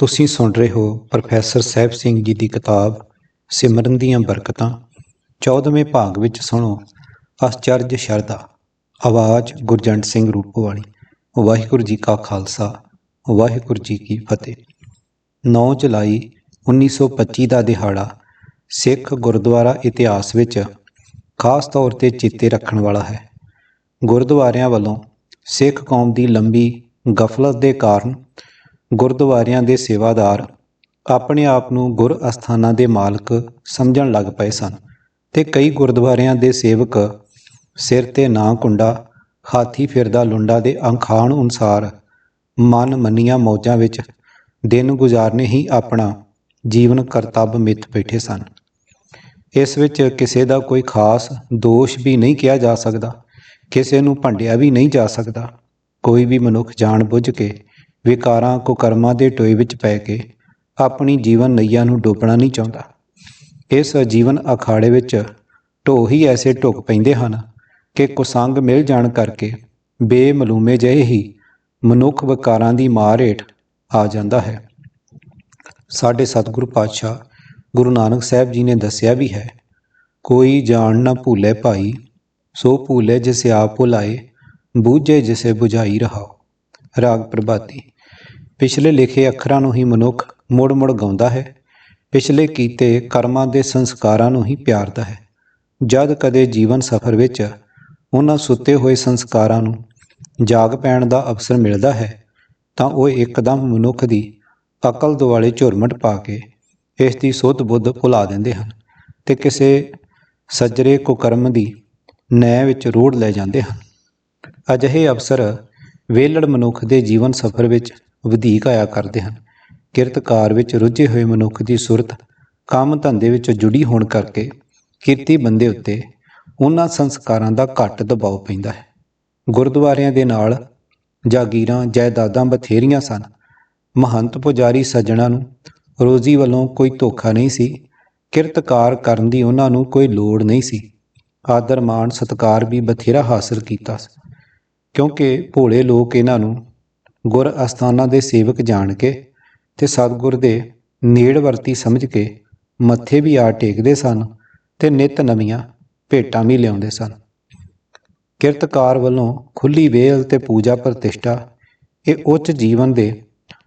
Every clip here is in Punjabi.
ਤੁਸੀਂ ਸੁਣ ਰਹੇ ਹੋ ਪ੍ਰੋਫੈਸਰ ਸਾਹਿਬ ਸਿੰਘ ਜੀ ਦੀ ਕਿਤਾਬ ਸਿਮਰਨ ਦੀਆਂ ਬਰਕਤਾਂ 14ਵੇਂ ਭਾਗ ਵਿੱਚ ਸੁਣੋ। ਅਸਚਰਜ ਸ਼ਰਧਾ। ਆਵਾਜ਼ ਗੁਰਜੰਟ ਸਿੰਘ ਰੂਪੋਵਾਲੀ ਵਾਹਿਗੁਰੂ ਜੀ ਕਾ ਖਾਲਸਾ, ਵਾਹਿਗੁਰੂ ਜੀ ਕੀ ਫਤਿਹ। 9 ਜੁਲਾਈ 1925 ਦਾ ਦਿਹਾੜਾ ਸਿੱਖ ਗੁਰਦੁਆਰਾ ਇਤਿਹਾਸ ਵਿੱਚ ਖਾਸ ਤੌਰ ਤੇ ਚੇਤੇ ਰੱਖਣ ਵਾਲਾ ਹੈ। ਗੁਰਦੁਆਰਿਆਂ ਵੱਲੋਂ ਸਿੱਖ ਕੌਮ ਦੀ ਲੰਬੀ ਗਫਲਤ ਦੇ ਕਾਰਨ ਗੁਰਦੁਆਰਿਆਂ ਦੇ ਸੇਵਾਦਾਰ ਆਪਣੇ ਆਪ ਨੂੰ ਗੁਰ ਅਸਥਾਨਾਂ ਦੇ ਮਾਲਕ ਸਮਝਣ ਲੱਗ ਪਏ ਸਨ ਤੇ ਕਈ ਗੁਰਦੁਆਰਿਆਂ ਦੇ ਸੇਵਕ ਸਿਰ ਤੇ ਨਾ ਕੁੰਡਾ, ਹਾਥੀ ਫਿਰਦਾ ਲੁੰਡਾ ਦੇ ਅੰਖਾਣ ਅਨੁਸਾਰ ਮਨ ਮੰਨੀਆਂ ਮੌਜਾਂ ਵਿੱਚ ਦਿਨ ਗੁਜ਼ਾਰਨੇ ਹੀ ਆਪਣਾ ਜੀਵਨ ਕਰਤੱਵ ਮਿੱਥ ਬੈਠੇ ਸਨ। ਇਸ ਵਿੱਚ ਕਿਸੇ ਦਾ ਕੋਈ ਖਾਸ ਦੋਸ਼ ਵੀ ਨਹੀਂ ਕਿਹਾ ਜਾ ਸਕਦਾ, ਕਿਸੇ ਨੂੰ ਭੰਡਿਆ ਵੀ ਨਹੀਂ ਜਾ ਸਕਦਾ, ਕੋਈ ਵੀ ਮਨੁੱਖ ਜਾਣ ਬੁੱਝ ਕੇ ਵਿਕਾਰਾਂ, ਕੁਕਰਮਾਂ ਦੇ ਟੋਏ ਵਿੱਚ ਪੈ ਕੇ ਆਪਣੀ ਜੀਵਨ ਨਈਆ ਨੂੰ ਡੋਬਣਾ ਨਹੀਂ ਚਾਹੁੰਦਾ। ਇਸ ਜੀਵਨ ਅਖਾੜੇ ਵਿੱਚ ਢੋ ਹੀ ਐਸੇ ਢੁੱਕ ਪੈਂਦੇ ਹਨ ਕਿ ਕੁਸੰਗ ਮਿਲ ਜਾਣ ਕਰਕੇ ਬੇਮਲੂਮੇ ਜਿਹੇ ਹੀ ਮਨੁੱਖ ਵਿਕਾਰਾਂ ਦੀ ਮਾਰ ਹੇਠ ਆ ਜਾਂਦਾ ਹੈ। ਸਾਡੇ ਸਤਿਗੁਰੂ ਪਾਤਸ਼ਾਹ ਗੁਰੂ ਨਾਨਕ ਸਾਹਿਬ ਜੀ ਨੇ ਦੱਸਿਆ ਵੀ ਹੈ, ਕੋਈ ਜਾਣ ਨਾ ਭੂਲੇ ਭਾਈ, ਸੋ ਭੂਲੇ ਜਿਸੇ ਆਪ ਭੁਲਾਏ ਬੂਝੇ ਜਿਸੇ 부ਝਾਈ ਰਹਾਓ। ਰਾਗ ਪ੍ਰਭਾਤੀ ਪਿਛਲੇ ਲਿਖੇ ਅੱਖਰਾਂ ਨੂੰ ਹੀ ਮਨੁੱਖ ਮੁੜ-ਮੁੜ ਗਾਉਂਦਾ ਹੈ। ਪਿਛਲੇ ਕੀਤੇ ਕਰਮਾਂ ਦੇ ਸੰਸਕਾਰਾਂ ਨੂੰ ਹੀ ਪਿਆਰਦਾ ਹੈ। ਜਦ ਕਦੇ ਜੀਵਨ ਸਫਰ ਵਿੱਚ ਉਹਨਾਂ ਸੁੱਤੇ ਹੋਏ ਸੰਸਕਾਰਾਂ ਨੂੰ ਜਾਗ ਪੈਣ ਦਾ ਅਵਸਰ ਮਿਲਦਾ ਹੈ, ਤਾਂ ਉਹ ਇੱਕਦਮ ਮਨੁੱਖ ਦੀ ਅਕਲ ਦੁਆਲੇ ਝੁਰਮਟ ਪਾ ਕੇ ਇਸ ਦੀ ਸੁੱਧ ਬੁੱਧ ਭੁਲਾ ਦਿੰਦੇ ਹਨ ਤੇ ਕਿਸੇ ਸੱਜਰੇ ਕੁਕਰਮ ਦੀ ਨੈ ਵਿੱਚ ਰੋੜ ਲੈ ਜਾਂਦੇ ਹਨ। ਅਜਿਹੇ ਅਵਸਰ ਵੇਲੜ ਮਨੁੱਖ ਦੇ ਜੀਵਨ ਸਫਰ ਵਿੱਚ ਵਧੀਕ ਆਇਆ ਕਰਦੇ ਹਨ। ਕਿਰਤਕਾਰ ਵਿੱਚ ਰੁੱਝੇ ਹੋਏ ਮਨੁੱਖ ਦੀ ਸੁਰਤ ਕੰਮ ਧੰਦੇ ਵਿੱਚ ਜੁੜੀ ਹੋਣ ਕਰਕੇ ਕਿਰਤੀ ਬੰਦੇ ਉੱਤੇ ਉਹਨਾਂ ਸੰਸਕਾਰਾਂ ਦਾ ਘੱਟ ਦਬਾਅ ਪੈਂਦਾ ਹੈ। ਗੁਰਦੁਆਰਿਆਂ ਦੇ ਨਾਲ ਜਾਗੀਰਾਂ, ਜਾਇਦਾਦਾਂ ਬਥੇਰੀਆਂ ਸਨ। ਮਹੰਤ ਪੁਜਾਰੀ ਸੱਜਣਾ ਨੂੰ ਰੋਜ਼ੀ ਵੱਲੋਂ ਕੋਈ ਧੋਖਾ ਨਹੀਂ ਸੀ। ਕਿਰਤਕਾਰ ਕਰਨ ਦੀ ਉਹਨਾਂ ਨੂੰ ਕੋਈ ਲੋੜ ਨਹੀਂ ਸੀ। ਆਦਰ ਮਾਣ ਸਤਕਾਰ ਵੀ ਬਥੇਰਾ ਹਾਸਲ ਕੀਤਾ ਕਿਉਂਕਿ ਭੋਲੇ ਲੋਕ ਇਹਨਾਂ ਨੂੰ ਗੁਰ ਅਸਥਾਨਾਂ ਦੇ ਸੇਵਕ ਜਾਣ ਕੇ ਤੇ ਸਤਿਗੁਰ ਦੇ ਨੇੜਵਰਤੀ ਸਮਝ ਕੇ ਮੱਥੇ ਵੀ ਆ ਟੇਕਦੇ ਸਨ ਤੇ ਨਿਤ ਨਵੀਆਂ ਭੇਟਾਂ ਵੀ ਲਿਆਉਂਦੇ ਸਨ। ਕਿਰਤਕਾਰ ਵੱਲੋਂ ਖੁੱਲੀ ਵੇਲ ਤੇ ਪੂਜਾ ਪ੍ਰਤਿਸ਼ਠਾ ਇਹ ਉੱਚ ਜੀਵਨ ਦੇ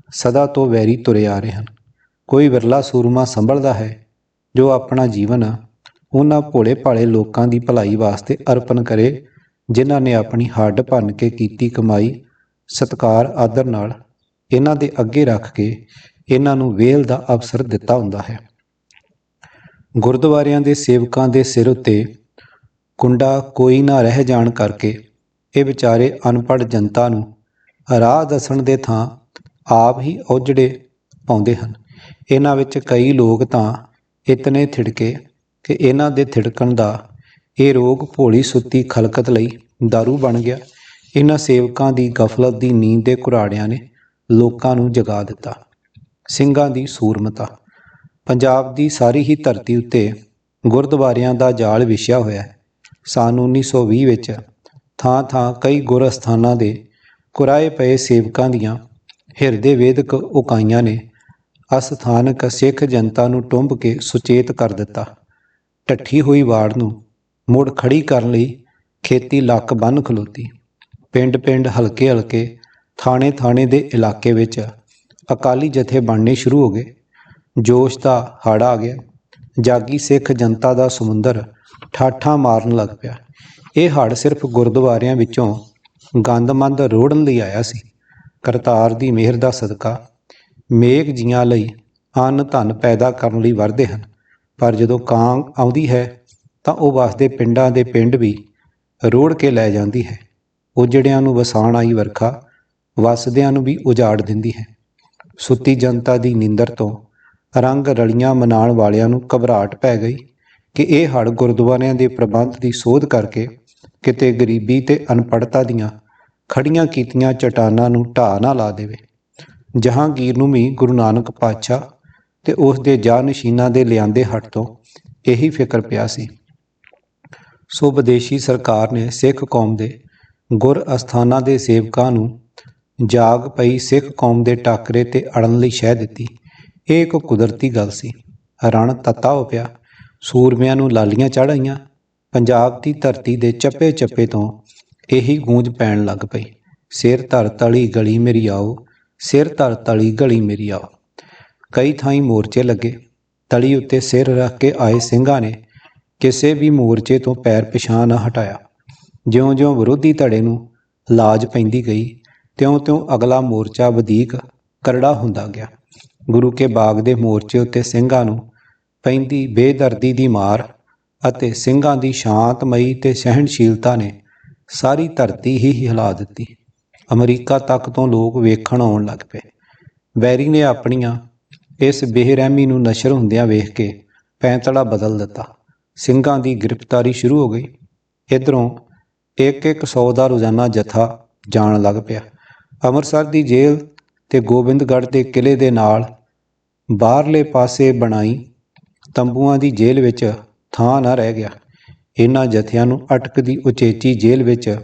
ਸਦਾ ਤੋਂ ਵੈਰੀ ਤੁਰੇ ਆ ਰਹੇ ਹਨ। ਕੋਈ ਵਿਰਲਾ ਸੂਰਮਾ ਸੰਭਲਦਾ ਹੈ ਜੋ ਆਪਣਾ ਜੀਵਨ ਉਹਨਾਂ ਭੋਲੇ ਭਾਲੇ ਲੋਕਾਂ ਦੀ ਭਲਾਈ ਵਾਸਤੇ ਅਰਪਣ ਕਰੇ, ਜਿਨ੍ਹਾਂ ਨੇ ਆਪਣੀ ਹੱਡ ਭੰਨ ਕੇ ਕੀਤੀ ਕਮਾਈ ਸਤਕਾਰ, ਆਦਰ ਨਾਲ ਇਹਨਾਂ ਦੇ ਅੱਗੇ ਰੱਖ ਕੇ ਇਹਨਾਂ ਨੂੰ ਵੇਲ ਦਾ ਅਵਸਰ ਦਿੱਤਾ ਹੁੰਦਾ ਹੈ। ਗੁਰਦੁਆਰਿਆਂ ਦੇ ਸੇਵਕਾਂ ਦੇ ਸਿਰ ਉੱਤੇ ਕੁੰਡਾ ਕੋਈ ਨਾ ਰਹਿ ਜਾਣ ਕਰਕੇ ਇਹ ਵਿਚਾਰੇ ਅਨਪੜ੍ਹ ਜਨਤਾ ਨੂੰ ਰਾਹ ਦੱਸਣ ਦੇ ਥਾਂ ਆਪ ਹੀ ਔਜੜੇ ਪਾਉਂਦੇ ਹਨ। ਇਹਨਾਂ ਵਿੱਚ ਕਈ ਲੋਕ ਤਾਂ ਇਤਨੇ ਥਿੜਕੇ ਕਿ ਇਹਨਾਂ ਦੇ ਥਿੜਕਣ ਦਾ ਇਹ ਰੋਗ ਭੋਲੀ ਸੁੱਤੀ ਖਲਕਤ ਲਈ दारू ਬਣ ਗਿਆ। ਇਹਨਾਂ ਸੇਵਕਾਂ ਦੀ ਗਫਲਤ ਦੀ ਨੀਂਦ ਦੇ ਘੁਰਾੜਿਆਂ ਨੇ ਲੋਕਾਂ ਨੂੰ ਜਗਾ ਦਿੱਤਾ। ਸਿੰਘਾਂ ਦੀ ਸੂਰਮਤਾ। ਪੰਜਾਬ ਦੀ ਸਾਰੀ ਹੀ ਧਰਤੀ ਉੱਤੇ ਗੁਰਦੁਆਰਿਆਂ ਦਾ ਜਾਲ ਵਿਛਿਆ ਹੋਇਆ ਹੈ। ਸਨ 1920 ਵਿੱਚ ਥਾਂ-ਥਾਂ ਕਈ ਗੁਰ ਅਸਥਾਨਾਂ ਦੇ ਕੁਰਾਏ ਪਏ ਸੇਵਕਾਂ ਦੀਆਂ ਹਿਰਦੇ ਵੇਦਕ ਉਕਾਈਆਂ ਨੇ ਅਸਥਾਨਕ ਸਿੱਖ ਜਨਤਾ ਨੂੰ ਟੁੰਬ ਕੇ ਸੁਚੇਤ ਕਰ ਦਿੱਤਾ। ਟੱਠੀ ਹੋਈ ਵਾੜ ਨੂੰ ਮੁੜ ਖੜੀ ਕਰਨ ਲਈ ਖੇਤੀ ਲੱਕ ਬੰਨ ਖਲੋਤੀ। ਪਿੰਡ-ਪਿੰਡ, ਹਲਕੇ-ਹਲਕੇ, ਥਾਣੇ-ਥਾਣੇ ਦੇ ਇਲਾਕੇ ਵਿੱਚ ਅਕਾਲੀ ਜਥੇ ਬਣਨੇ ਸ਼ੁਰੂ ਹੋ ਗਏ। ਜੋਸ਼ ਦਾ ਹੜ ਆ ਗਿਆ। ਜਾਗੀ ਸਿੱਖ ਜਨਤਾ ਦਾ ਸਮੁੰਦਰ ਠਾਠਾਂ ਮਾਰਨ ਲੱਗ ਪਿਆ। ਇਹ ਹੜ ਸਿਰਫ ਗੁਰਦੁਆਰਿਆਂ ਵਿੱਚੋਂ ਗੰਦਮੰਦ ਰੋੜਨ ਲਈ ਆਇਆ ਸੀ। ਕਰਤਾਰ ਦੀ ਮਿਹਰ ਦਾ ਸਦਕਾ ਮੇਘ ਜੀਆਂ ਲਈ ਅੰਨ ਧਨ ਪੈਦਾ ਕਰਨ ਲਈ ਵਰਦੇ ਹਨ। ਪਰ ਜਦੋਂ ਕਾਂ ਆਉਂਦੀ ਹੈ ਤਾਂ ਉਹ ਵਸਦੇ ਪਿੰਡਾਂ ਦੇ ਪਿੰਡ ਵੀ ਰੋੜ ਕੇ ਲੈ ਜਾਂਦੀ ਹੈ। ਉਜੜਿਆਂ ਨੂੰ ਵਸਾਣ ਆਈ ਵਰਖਾ, ਵਸਦਿਆਂ ਨੂੰ ਵੀ ਉਜਾੜ ਦਿੰਦੀ ਹੈ। ਸੁੱਤੀ ਜਨਤਾ ਦੀ ਨੀਂਦਰ ਤੋਂ ਰੰਗ ਰਲੀਆਂ ਮਨਾਉਣ ਵਾਲਿਆਂ ਨੂੰ ਘਬਰਾਹਟ ਪੈ ਗਈ ਕਿ ਇਹ ਹੜ ਗੁਰਦੁਆਰਿਆਂ ਦੇ ਪ੍ਰਬੰਧ ਦੀ ਸੋਧ ਕਰਕੇ ਕਿਤੇ ਗਰੀਬੀ ਤੇ ਅਨਪੜਤਾ ਦੀਆਂ ਖੜੀਆਂ ਕੀਤੀਆਂ ਚਟਾਨਾਂ ਨੂੰ ਢਾਹ ਨਾ ਲਾ ਦੇਵੇ। ਜਹਾਂਗੀਰ ਨੂੰ ਵੀ ਗੁਰੂ ਨਾਨਕ ਪਾਤਸ਼ਾਹ ਤੇ ਉਸ ਦੇ ਜਾਨਸ਼ੀਨਾਂ ਦੇ ਲਿਆਂਦੇ ਹੱਟ ਤੋਂ ਇਹੀ ਫਿਕਰ ਪਿਆ ਸੀ। ਸੋ ਵਿਦੇਸ਼ੀ ਸਰਕਾਰ ਨੇ ਸਿੱਖ ਕੌਮ ਦੇ ਗੁਰ ਅਸਥਾਨਾਂ ਦੇ ਸੇਵਕਾਂ ਨੂੰ ਜਾਗ ਪਈ ਸਿੱਖ ਕੌਮ ਦੇ ਟਾਕਰੇ ਤੇ ਅੜਨ ਲਈ ਸ਼ਹਿ ਦਿੱਤੀ। ਇਹ ਇੱਕ ਕੁਦਰਤੀ ਗੱਲ ਸੀ। ਰਣ ਤੱਤਾ ਹੋ ਪਿਆ। ਸੂਰਮਿਆਂ ਨੂੰ ਲਾਲੀਆਂ ਚੜ੍ਹ ਆਈਆਂ। ਪੰਜਾਬ ਦੀ ਧਰਤੀ ਦੇ ਚੱਪੇ ਚੱਪੇ ਤੋਂ ਇਹੀ ਗੂੰਜ ਪੈਣ ਲੱਗ ਪਈ। ਸਿਰ ਧਰ ਤਲੀ ਗਲੀ ਮੇਰੀ ਆਓ। ਸਿਰ ਧਰ ਤਲੀ ਗਲੀ ਮੇਰੀ ਆਓ। ਕਈ ਥਾਈਂ ਮੋਰਚੇ ਲੱਗੇ। ਤਲੀ ਉੱਤੇ ਸਿਰ ਰੱਖ ਕੇ ਆਏ ਸਿੰਘਾਂ ਨੇ। ਕਿਸੇ ਵੀ ਮੋਰਚੇ ਤੋਂ ਪੈਰ ਪਿਛਾਂ ਨਾ ਹਟਾਇਆ। ਜਿਉਂ-ਜਿਉਂ ਵਿਰੋਧੀ ਧੜੇ ਨੂੰ ਲਾਜ ਪੈਂਦੀ ਗਈ, ਤਿਉਂ-ਤਿਉਂ ਅਗਲਾ ਮੋਰਚਾ ਵਧੇਕ ਕਰੜਾ ਹੁੰਦਾ ਗਿਆ। ਗੁਰੂ ਕੇ ਬਾਗ ਦੇ ਮੋਰਚੇ ਉੱਤੇ ਸਿੰਘਾਂ ਨੂੰ ਪੈਂਦੀ ਬੇਦਰਦੀ ਦੀ ਮਾਰ ਅਤੇ ਸਿੰਘਾਂ ਦੀ ਸ਼ਾਂਤਮਈ ਤੇ ਸਹਿਣਸ਼ੀਲਤਾ ਨੇ ਸਾਰੀ ਧਰਤੀ ਹੀ ਹਿਲਾ ਦਿੱਤੀ। ਅਮਰੀਕਾ ਤੱਕ ਤੋਂ ਲੋਕ ਵੇਖਣ ਆਉਣ ਲੱਗ ਪਏ। ਬੈਰੀ ਨੇ ਆਪਣੀਆਂ ਇਸ ਬੇਰਹਿਮੀ ਨੂੰ ਨਸ਼ਰ ਹੁੰਦਿਆਂ ਵੇਖ ਕੇ ਪੈਂਤੜਾ ਬਦਲ ਦਿੱਤਾ। ਸਿੰਘਾਂ ਦੀ ਗ੍ਰਿਫਤਾਰੀ ਸ਼ੁਰੂ ਹੋ ਗਈ। ਇਧਰੋਂ ਇੱਕ ਇੱਕ ਸੌ ਦਾ ਰੋਜ਼ਾਨਾ ਜਥਾ ਜਾਣ ਲੱਗ ਪਿਆ। ਅੰਮ੍ਰਿਤਸਰ ਦੀ ਜੇਲ੍ਹ ਤੇ ਗੋਬਿੰਦਗੜ੍ਹ ਦੇ ਕਿਲੇ ਦੇ ਨਾਲ ਬਾਹਰਲੇ ਪਾਸੇ ਬਣਾਈ ਤੰਬੂਆਂ ਦੀ ਜੇਲ੍ਹ ਵਿੱਚ ਥਾਂ ਨਾ ਰਹਿ ਗਿਆ। ਇਹਨਾਂ ਜਥਿਆਂ ਨੂੰ ਅਟਕਦੀ ਉਚੇਚੀ ਜੇਲ੍ਹ ਵਿੱਚ